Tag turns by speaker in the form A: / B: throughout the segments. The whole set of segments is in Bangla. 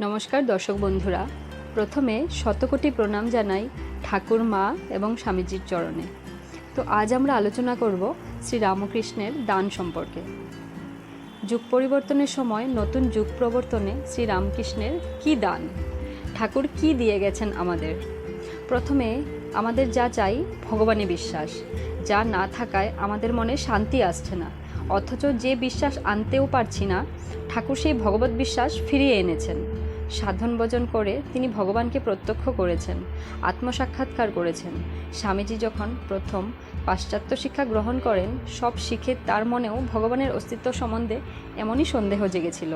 A: নমস্কার দর্শক বন্ধুরা। প্রথমে শতকোটি প্রণাম জানাই ঠাকুর, মা এবং স্বামীজির চরণে। তো আজ আমরা আলোচনা করব শ্রী রামকৃষ্ণের দান সম্পর্কে। যুগ পরিবর্তনের সময় নতুন যুগ প্রবর্তনে শ্রী রামকৃষ্ণের কী দান? ঠাকুর কি দিয়ে গেছেন আমাদের? প্রথমে আমাদের যা চাই ভগবানে বিশ্বাস। যা না থাকায় আমাদের মনে শান্তি আসছে না। অথচ যে বিশ্বাস আনতেও পারছি না, ঠাকুর সেই ভগবত বিশ্বাস ফিরিয়ে এনেছেন। সাধন ভজন করে তিনি ভগবানকে প্রত্যক্ষ করেছেন, আত্মসাক্ষাৎকার করেছেন। স্বামীজি যখন প্রথম পাশ্চাত্য শিক্ষা গ্রহণ করেন, সব শিখে তার মনেও ভগবানের অস্তিত্ব সম্বন্ধে এমনই সন্দেহ জেগেছিল।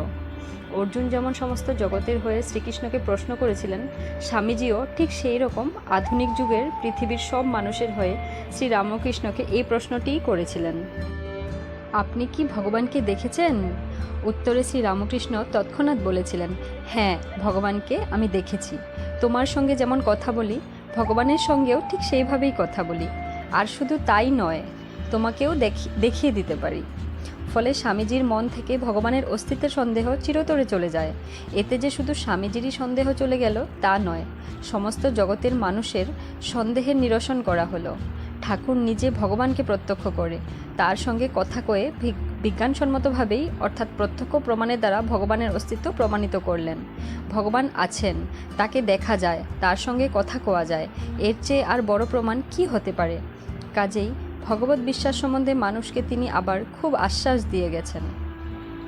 A: অর্জুন যেমন সমস্ত জগতের হয়ে শ্রীকৃষ্ণকে প্রশ্ন করেছিলেন, স্বামীজিও ঠিক সেই রকম আধুনিক যুগের পৃথিবীর সব মানুষের হয়ে শ্রী রামকৃষ্ণকে এই প্রশ্নটিই করেছিলেন। আপনি কি ভগবানকে দেখেছেন? উত্তরে শ্রী রামকৃষ্ণ তৎক্ষণাৎ বলেছিলেন হ্যাঁ ভগবানকে আমি দেখেছি। তোমার সঙ্গে যেমন কথা বলি, ভগবানের সঙ্গেও ঠিক সেইভাবেই কথা বলি। আর শুধু তাই নয়, তোমাকেও দেখি, দেখিয়ে দিতে পারি। ফলে স্বামীজির মন থেকে ভগবানের অস্তিত্বের সন্দেহ চিরতরে চলে যায়। এতে যে শুধু স্বামীজিরই সন্দেহ চলে গেল, তা নয়, সমস্ত জগতের মানুষের সন্দেহের নিরসন করা হলো। ঠাকুর নিজে ভগবানকে প্রত্যক্ষ করে। তার সঙ্গে কথা কয়ে বিজ্ঞানসম্মতভাবেই অর্থাৎ প্রত্যক্ষ প্রমাণের দ্বারা ভগবানের অস্তিত্ব প্রমাণিত করলেন। ভগবান আছেন, তাকে দেখা যায়, তার সঙ্গে কথা কোয়া যায়। এর চেয়ে আর বড় প্রমাণ কি হতে পারে? কাজেই ভগবত বিশ্বাস সম্বন্ধে মানুষকে তিনি আবার খুব আশ্বাস দিয়ে গেছেন।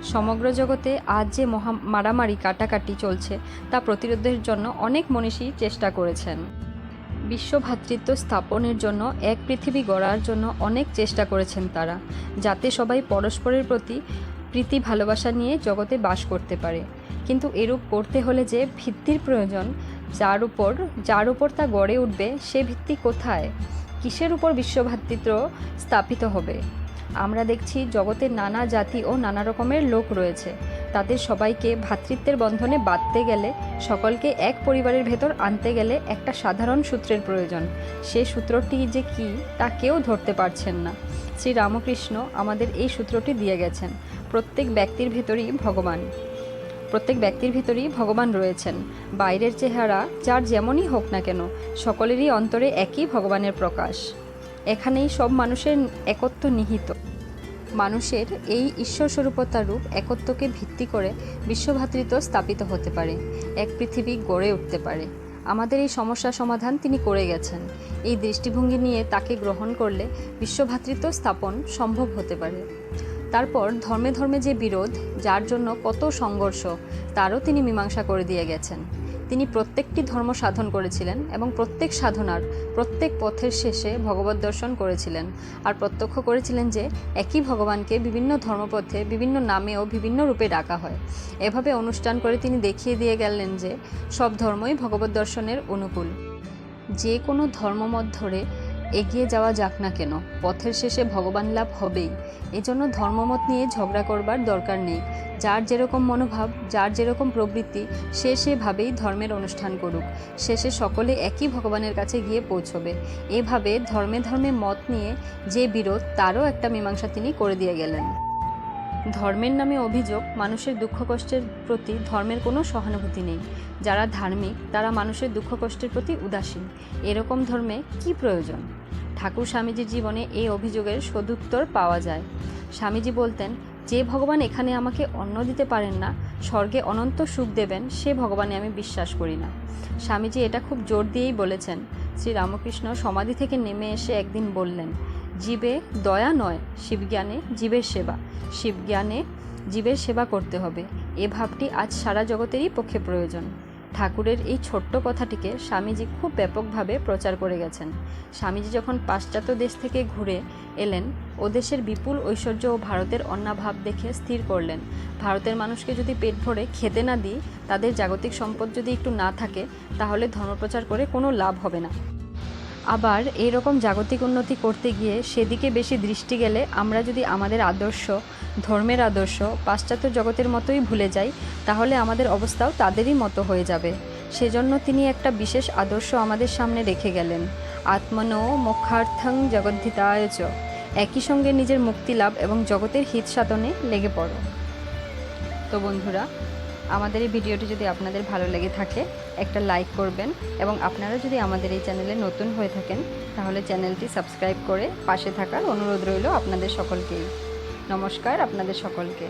A: সমগ্র জগতে আজ যে মহা মারামারি কাটাকাটি চলছে, তা প্রতিরোধের জন্য অনেক মনীষী চেষ্টা করেছেন। বিশ্ব ভ্রাতৃত্ব স্থাপনের জন্য এক পৃথিবী গড়ার জন্য অনেক চেষ্টা করেছেন তারা, যাতে সবাই পরস্পরের প্রতি প্রীতি, ভালোবাসা নিয়ে জগতে বাস করতে পারে। কিন্তু এরূপ করতে হলে যে ভিত্তির প্রয়োজন, যার উপর যার উপর তা গড়ে উঠবে, সে ভিত্তি কোথায়? কিসের উপর বিশ্বভ্রাতৃত্ব স্থাপিত হবে? আমরা দেখছি জগতের নানা জাতি ও নানা রকমের লোক রয়েছে। তাদের সবাইকে ভ্রাতৃত্বের বন্ধনে বাঁধতে গেলে, সকলকে এক পরিবারের ভেতর আনতে গেলে একটা সাধারণ সূত্রের প্রয়োজন। সে সূত্রটি যে কি, তা কেউ ধরতে পারছেন না। শ্রী রামকৃষ্ণ আমাদের এই সূত্রটি দিয়ে গেছেন। প্রত্যেক ব্যক্তির ভেতরই ভগবান। প্রত্যেক ব্যক্তির ভিতরেই ভগবান রয়েছেন। বাইরের চেহারা যার যেমনই হোক না কেন, সকলেরই অন্তরে একই ভগবানের প্রকাশ। এখানেই সব মানুষের একত্ব নিহিত। মানুষের এই ঈশ্বর স্বরূপতার রূপ একত্বকে ভিত্তি করে বিশ্বভাতৃত্ব স্থাপিত হতে পারে, এক পৃথিবী গড়ে উঠতে পারে। আমাদের এই সমস্যা সমাধান তিনি করে গেছেন। এই দৃষ্টিভঙ্গি নিয়ে তাকে গ্রহণ করলে বিশ্বভাতৃত্ব স্থাপন সম্ভব হতে পারে। তারপর ধর্মে ধর্মে যে বিরোধ, যার জন্য কত সংঘর্ষ, তারও তিনি মীমাংসা করে দিয়ে গেছেন। তিনি প্রত্যেকটি ধর্ম সাধন করেছিলেন এবং প্রত্যেক সাধনার প্রত্যেক পথের শেষে ভগবত দর্শন করেছিলেন। আর প্রত্যক্ষ করেছিলেন যে, একই ভগবানকে বিভিন্ন ধর্মপথে, বিভিন্ন নামে ও বিভিন্ন রূপে ডাকা হয়। এভাবে অনুষ্ঠান করে তিনি দেখিয়ে দিয়ে গেলেন যে, সব ধর্মই ভগবত দর্শনের অনুকূল। যে কোনো ধর্মমত ধরে এগিয়ে যাওয়া যাক না কেন, পথের শেষে ভগবান লাভ হবেই। এজন্য ধর্মমত নিয়ে ঝগড়া করবার দরকার নেই। যার যেরকম মনোভাব, যার যেরকম প্রবৃত্তি, সে সেভাবেই ধর্মের অনুষ্ঠান করুক। শেষে সকলে একই ভগবানের কাছে গিয়ে পৌঁছবে। এভাবে ধর্মে ধর্মে মত নিয়ে যে বিরোধ, তারও একটা মীমাংসা তিনি করে দিয়ে গেলেন। ধর্মের নামে অভিযোগ, মানুষের দুঃখ কষ্টের প্রতি ধর্মের কোনো সহানুভূতি নেই। যারা ধার্মিক, তারা মানুষের দুঃখ কষ্টের প্রতি উদাসীন। এরকম ধর্মে কি প্রয়োজন? ঠাকুর স্বামীজির জীবনে এই অভিযোগের সদুত্তর পাওয়া যায়। স্বামীজি বলতেন, যে ভগবান এখানে আমাকে অন্ন দিতে পারেন না, স্বর্গে অনন্ত সুখ দেবেন, সে ভগবানে আমি বিশ্বাস করি না। স্বামীজি এটা খুব জোর দিয়েই বলেছেন। শ্রী রামকৃষ্ণ সমাধি থেকে নেমে এসে একদিন বললেন জীবে দয়া নয়, শিবজ্ঞানে জীবের সেবা। শিবজ্ঞানে জীবের সেবা করতে হবে। এ ভাবটি আজ সারা জগতেরই পক্ষে প্রয়োজন। ঠাকুরের এই ছোট্ট কথাটিকে স্বামীজি খুব ব্যাপকভাবে প্রচার করে গেছেন। স্বামীজি যখন পাশ্চাত্য দেশ থেকে ঘুরে এলেন, ও দেশের বিপুল ঐশ্বর্য ও ভারতের অন্নাভাব দেখে স্থির করলেন। ভারতের মানুষকে যদি পেট ভরে খেতে না দিই, তাদের জাগতিক সম্পদ যদি একটু না থাকে, তাহলে ধর্মপ্রচার করে কোনো লাভ হবে না। আবার এই রকম জাগতিক উন্নতি করতে গিয়ে সেদিকে বেশি দৃষ্টি গেলে আমরা যদি আমাদের আদর্শ, ধর্মের আদর্শ, পাশ্চাত্য জগতের মতোই ভুলে যাই, তাহলে আমাদের অবস্থাও তাদেরই মতো হয়ে যাবে। সেজন্য তিনি একটা বিশেষ আদর্শ আমাদের সামনে রেখে গেলেন। আত্মনো মোক্ষার্থং জগদ্ধিতায় চ। একই সঙ্গে নিজের মুক্তি লাভ এবং জগতের হিত সাধনে লেগে পড়ো। তো বন্ধুরা আমাদের এই ভিডিওটি যদি আপনাদের ভালো লেগে থাকে, একটা লাইক করবেন এবং আপনারা যদি আমাদের এই চ্যানেলে নতুন হয়ে থাকেন, তাহলে চ্যানেলটি সাবস্ক্রাইব করে পাশে থাকার অনুরোধ রইল আপনাদের সকলকেই। নমস্কার আপনাদের সকলকে।